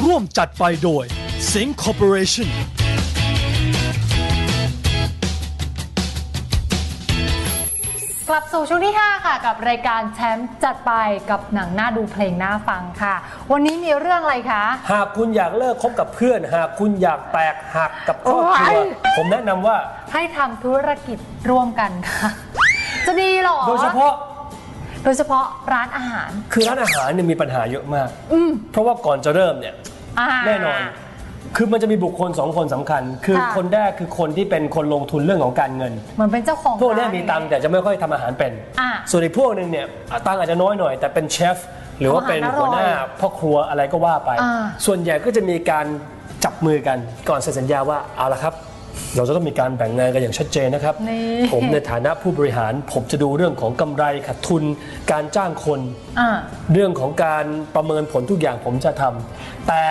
ร่วมจัดไปโดย Sing Corporation กลับสู่ช่วงที่ 5 ค่ะ กับรายการแชมป์จัดไปกับหนังหน้าดูเพลงหน้าฟังค่ะ วันนี้มีเรื่องอะไรคะ หากคุณอยากเลิกคบกับเพื่อน หากคุณอยากแตกหักกับครอบครัวโอ้ยผมแนะนำว่าให้ทำธุรกิจร่วมกันค่ะ จะดีเหรอ โดยเฉพาะ โดยเฉพาะร้านอาหาร คือร้านอาหารเนี่ยมีปัญหาเยอะมาก อืมเพราะว่าก่อนจะเริ่มเนี่ยอ่าแน่นอน คือมันจะมีบุคคลสองคนสำคัญ คือค่ะ คนแรกคือคนที่เป็นคนลงทุนเรื่องของการเงิน เหมือนเป็นเจ้าของพวกเนี้ยร้านมีตังค์แต่จะไม่ค่อยทำอาหารเป็น อ่าส่วนอีกพวกหนึ่งเนี่ยอะตังค์อาจจะน้อยหน่อย แต่เป็นเชฟหรือว่าเป็นทำอาหารอร่หัอวยหน้าพ่อครัวอะไรก็ว่าไป อ่าส่วนใหญ่ก็จะมีการจับมือกันก่อนเซ็นสัญญาว่าเอาละครับ เราจะต้องมีการแบ่งงานกันอย่างชัดเจนนะครับ นี่ผมในฐานะผู้บริหาร ผมจะดูเรื่องของกำไรขาดทุน การจ้างคน อ่า เรื่องของการประเมินผลทุกอย่างผมจะทำแต่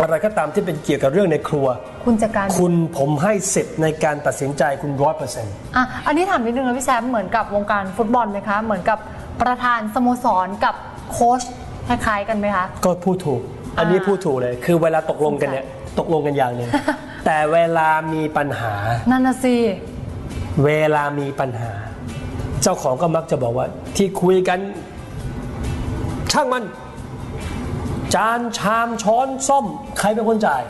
อะไรก็ตามที่เป็นเกี่ยวกับเรื่องในครัว คุณจัดการ คุณผมให้สิทธิ์ในการตัดสินใจคุณร้อยเปอร์เซ็นต์ อะ อันนี้ถามนิดนึงนะพี่แซม เหมือนกับวงการฟุตบอลไหมคะ เหมือนกับประธานสโมสรกับโค้ชคล้ายๆกันไหมคะ ก็พูดถูก อันนี้อ่าพูดถูกเลย คือเวลาตกลงกันเนี่ย ตกลงกันอย่างหนึ่ง แต่เวลามีปัญหา นั่นน่ะสิเวลามีปัญหา เจ้าของก็มักจะบอกว่า ที่คุยกัน ช่างมัน จานชามช้อนซ่อม ใครเป็นคนจ่าย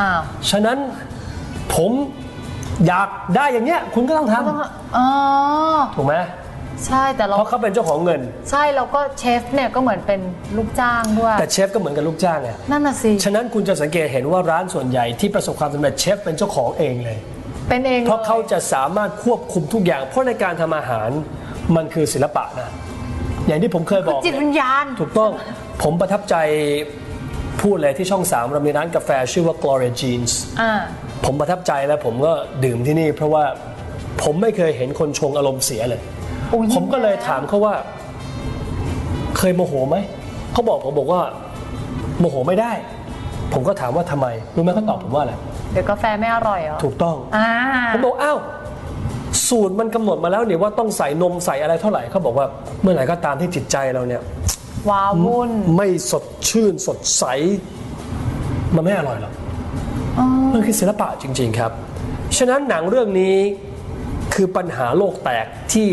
อ้าวฉะนั้นผมอยากได้อย่างเงี้ย คุณก็ต้องทต้องอ๋อำถูกไหม ใช่แต่เราเพราะเขาเป็นเจ้าของเงิน ใช่แล้วก็เชฟเนี่ยก็เหมือนเป็นลูกจ้างด้วยแต่เชฟก็เหมือนกับลูกจ้างไงนั่นน่ะสิฉะนั้นคุณจะสังเกตเห็นว่าร้านส่วนใหญ่ที่ประสบความสำเร็จเชฟเป็นเจ้าของเองเลย เป็นเองเพราะลยเขาจะสามารถควบคุมทุกอย่าง เพราะในการทำอาหารมันคือศิลปะนะอย่างที่ผมเคยบอกจิตวิญญาณถูกต้องผมประทับใจพูดเลยที่ช่องสามเรามีร้านกาแฟชื่อว่า Gloria Jeans อ่าผมประทับใจแล้วผมก็ดื่มที่นี่ เพราะว่าผมไม่เคยเห็นคนชงอารมณ์เสียเลย โอ้ย ผมก็เลยถามเขาว่า เคยโมโหไหม เขาบอกผมบอกว่า โมโหไม่ได้ ผมก็ถามว่าทำไม รู้ไหมเขาตอบผมว่าอะไร เดี๋ยวกาแฟไม่อร่อยเหรอถูกต้อง อ่าผมบอกอ้าวสูตรมันกำหนดมาแล้วเนี่ยว่าต้องใส่นมใส่อะไรเท่าไหร่เขาบอกว่าเมื่อไหร่ก็ตามที่จิตใจเราเนี่ย ว้าวุ่นไม่สดชื่นสดใส มันไม่อร่อยหรอกมันคือศิลปะจริงๆครับ ฉะนั้นหนังเรื่องนี้คือปัญหาโลกแตกที่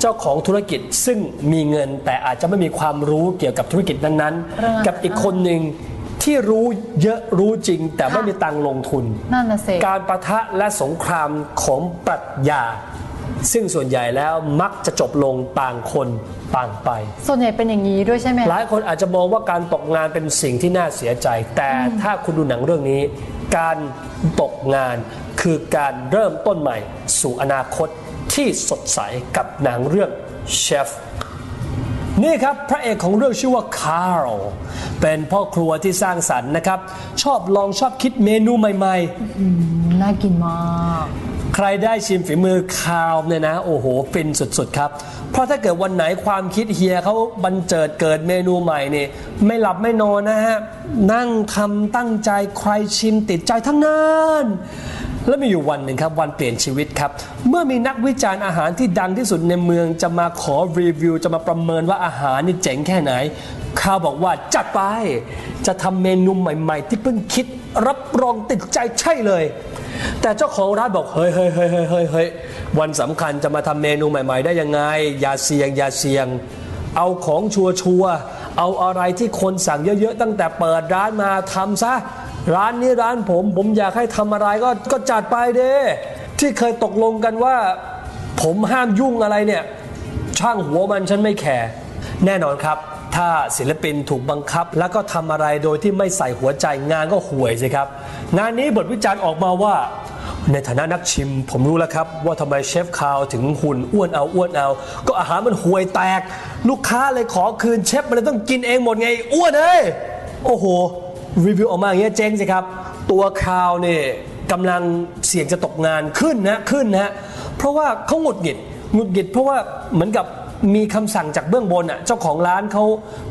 เจ้าของธุรกิจซึ่งมีเงินแต่อาจจะไม่มีความรู้เกี่ยวกับธุรกิจนั้นเรื่องๆกับอีกคนหนึ่งที่รู้เยอะรู้จริง แต่ไม่ค่ะมีตังค์ลงทุน นั่นน่ะสิการประทะและสงครามของปรัชญา ซึ่งส่วนใหญ่แล้วมักจะจบลงต่างคนต่างไป ส่วนใหญ่เป็นอย่างนี้ด้วยใช่ไหมหลายคนอาจจะมองว่าการตกงานเป็นสิ่งที่น่าเสียใจ แต่ถ้าคุณดูหนังเรื่องนี้ การตกงานคือการเริ่มต้นใหม่สู่อนาคต ที่สดใสกับหนังเรื่องเชฟนี่ครับพระเอกของเรื่องชื่อว่าคาร์ลเป็นพ่อครัวที่สร้างสรรค์นะครับ ชอบลองชอบคิดเมนูใหม่ๆน่ากินมากใครได้ชิมฝีมือคาร์ลเนี่ยนะ โอ้โหฟินสุดๆครับ เพราะถ้าเกิดวันไหนความคิดเฮียเขาบันเจิดเกิดเมนูใหม่นี่ไม่หลับไม่นอนนะฮะ นั่งทำตั้งใจใครชิมติดใจทั้งนั้น แล้วมีอยู่วันหนึ่งครับวันเปลี่ยนชีวิตครับ เมื่อมีนักวิจารณ์อาหารที่ดังที่สุดในเมืองจะมาขอรีวิว จะมาประเมินว่าอาหารนี่เจ๋งแค่ไหนข้าวบอกว่าจัดไป จะทำเมนูใหม่ ๆ ที่เพิ่งคิดรับรองติดใจใช่เลย แต่เจ้าของร้านบอกเฮ้ยเฮ้ยเฮ้ยเฮ้ยเฮ้ยเฮ้ยวันสำคัญจะมาทำเมนูใหม่ ๆ ได้ยังไง อย่าเสี่ยงอย่าเสี่ยง เอาของชัวชัวร์เอาอะไรที่คนสั่งเยอะๆตั้งแต่เปิดร้านมาทำซะ ร้านนี้ร้านผม ผมอยากให้ทำอะไรก็ก็จัดไปเด้ที่เคยตกลงกันว่า ผมห้ามยุ่งอะไรเนี่ย ช่างหัวมันฉันไม่แคร์แน่นอนครับ ถ้าศิลปินถูกบังคับ แล้วก็ทำอะไรโดยที่ไม่ใส่หัวใจงานก็ห่วยสิครับ งานนี้บทวิจารณ์ออกมาว่า ในฐานะนักชิม ผมรู้แล้วครับ ว่าทำไมเชฟคาวถึงหุ่นอ้วนเอาอ้วนเอา ก็อาหารมันห่วยแตก ลูกค้าเลยขอคืนเชฟมันเลยต้องกินเองหมดไงอ้วนเอ้ยโอ้โห รีวิวออกมาอย่างเงี้ยเจ๊งสิครับ ตัวคาวเนี่ยกำลังเสี่ยงจะตกงานขึ้นนะขึ้นนะเพราะว่าเขาหงุดหงิดหงุดหงิดเพราะว่าเหมือนกับมีคำสั่งจากเบื้องบนอะเจ้าของร้านเขา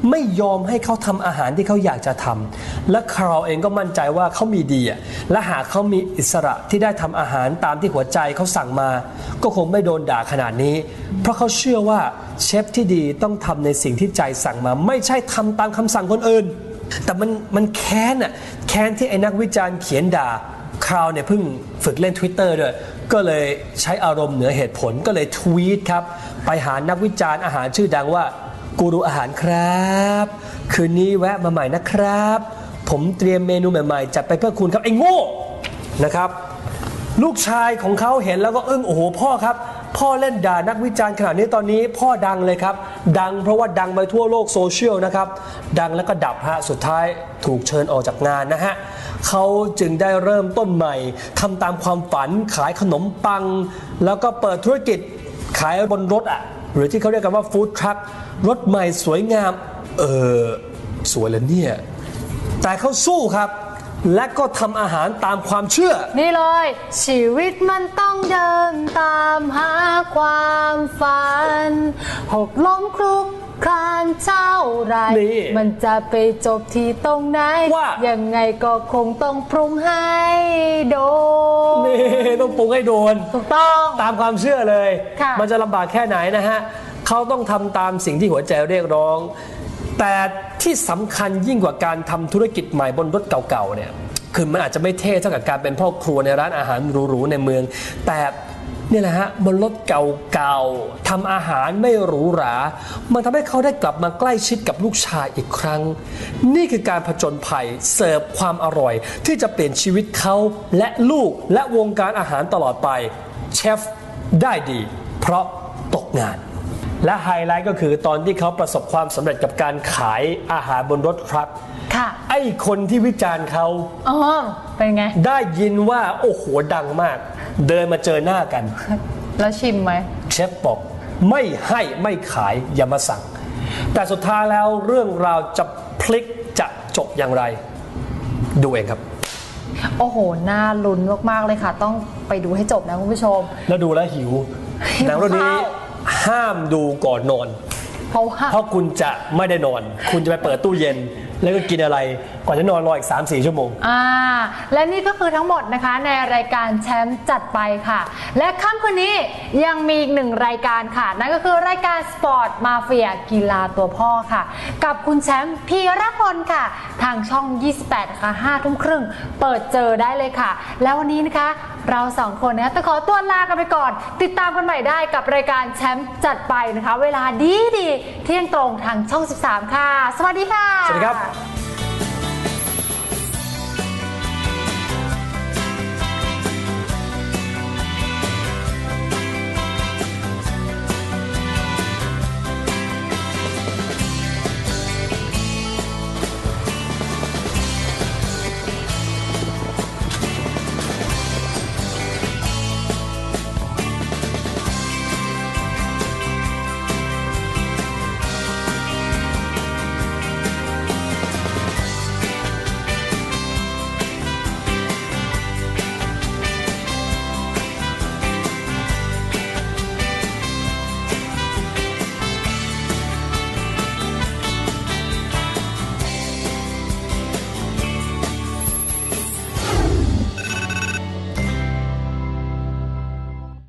ไม่ยอมให้เขาทำอาหารที่เขาอยากจะทำและคาร์ลเองก็มั่นใจว่าเขามีดีอะและหากเขามีอิสระที่ได้ทำอาหารตามที่หัวใจเขาสั่งมา ก็คงไม่โดนด่าขนาดนี้ เพราะเขาเชื่อว่าเชฟที่ดีต้องทำในสิ่งที่ใจสั่งมา ไม่ใช่ทำตามคำสั่งคนอื่น แต่มันมันแค้นอะแค้นที่ไอ้นักวิจารณ์เขียนด่าคราวเนี่ยเพิ่งฝึกเล่น Twitter ด้วย ก็เลยใช้อารมณ์เหนือเหตุผลก็เลยทวีตครับ ไปหานักวิจารณ์อาหารชื่อดังว่ากูรูอาหารครับ คืนนี้แวะมาใหม่นะครับ ผมเตรียมเมนูใหม่ๆ จัดไปเพื่อคุณครับไอ้โง่นะครับ ลูกชายของเขาเห็นแล้วก็อึ้งโอ้โหพ่อครับ พ่อเล่นด่านักวิจารณ์ขนาดนี้ตอนนี้พ่อดังเลยครับ ดังเพราะว่าดังไปทั่วโลกโซเชียลนะครับ ดังแล้วก็ดับฮะสุดท้ายถูกเชิญออกจากงานนะฮะเขาจึงได้เริ่มต้นใหม่ทำตามความฝันขายขนมปัง แล้วก็เปิดธุรกิจขายบนรถอะหรือที่เขาเรียกกันว่าฟู้ดทรัครถใหม่สวยงาม เออสวยแล้วเนี่ยแต่เขาสู้ครับ และก็ทำอาหารตามความเชื่อ นี่เลย ชีวิตมันต้องเดินตามหาความฝัน หกล้มคลุกคลานเจ้าไร นี่มันจะไปจบที่ตรงไหน ว่า ยังไงก็คงต้องปรุงให้โดนนี่ต้องปรุงให้โดน ถูกต้อง ตามความเชื่อเลย ค่ะ มันจะลำบากแค่ไหนนะฮะ เขาต้องทำตามสิ่งที่หัวใจเรียกร้อง แต่ที่สำคัญยิ่งกว่าการทำธุรกิจใหม่บนรถเก่าๆเนี่ยคือมันอาจจะไม่เท่เท่ากับการเป็นพ่อครัวในร้านอาหารหรูๆในเมือง แต่เนี่ยแหละฮะบนรถเก่าๆทำอาหารไม่หรูหรา มันทำให้เขาได้กลับมาใกล้ชิดกับลูกชายอีกครั้ง นี่คือการผจญภัยเสิร์ฟความอร่อย ที่จะเปลี่ยนชีวิตเขาและลูกและวงการอาหารตลอดไป เชฟได้ดี เพราะตกงาน และไฮไลท์ก็คือตอนที่เขาประสบความสำเร็จกับการขายอาหารบนรถทรัคค่ะไอ้คนที่วิจารณ์เขาอ๋อเป็นไง ได้ยินว่าโอ้โหดังมาก เดินมาเจอหน้ากัน แล้วชิมไหม เชฟบอกไม่ให้ไม่ขายอย่ามาสั่ง แต่สุดท้ายแล้วเรื่องราวจะพลิกจะจบอย่างไร ดูเองครับ โอ้โห น่าลุ้นมาก ๆ เลยค่ะ ต้องไปดูให้จบนะคุณผู้ชม แล้วดูแล้วหิวหิวหนังเรื่องนี้ข้าว ห้ามดูก่อนนอน เพราะว่า เพราะคุณจะไม่ได้นอน คุณจะไปเปิดตู้เย็น แล้วก็กินอะไร ก่อนจะนอนรออีก 3-4 ชั่วโมง อ่า และนี่ก็คือทั้งหมดนะคะในรายการแชมป์จัดไปค่ะ และค่ำคืนนี้ยังมีอีกหนึ่งรายการค่ะ นั่นก็คือรายการสปอร์ตมาเฟียกีฬาตัวพ่อค่ะ กับคุณแชมป์พีรพลค่ะ ทางช่อง 28นะคะ5ทุ่มครึ่ง เปิดเจอได้เลยค่ะ แล้ววันนี้นะคะเราสองคนนะแต่ขอตัวลากันไปก่อน ติดตามกันใหม่ได้กับรายการแชมป์จัดไปนะคะ เวลาดีดีเที่ยงตรงทางช่อง 13 ค่ะ สวัสดีค่ะ สวัสดีครับ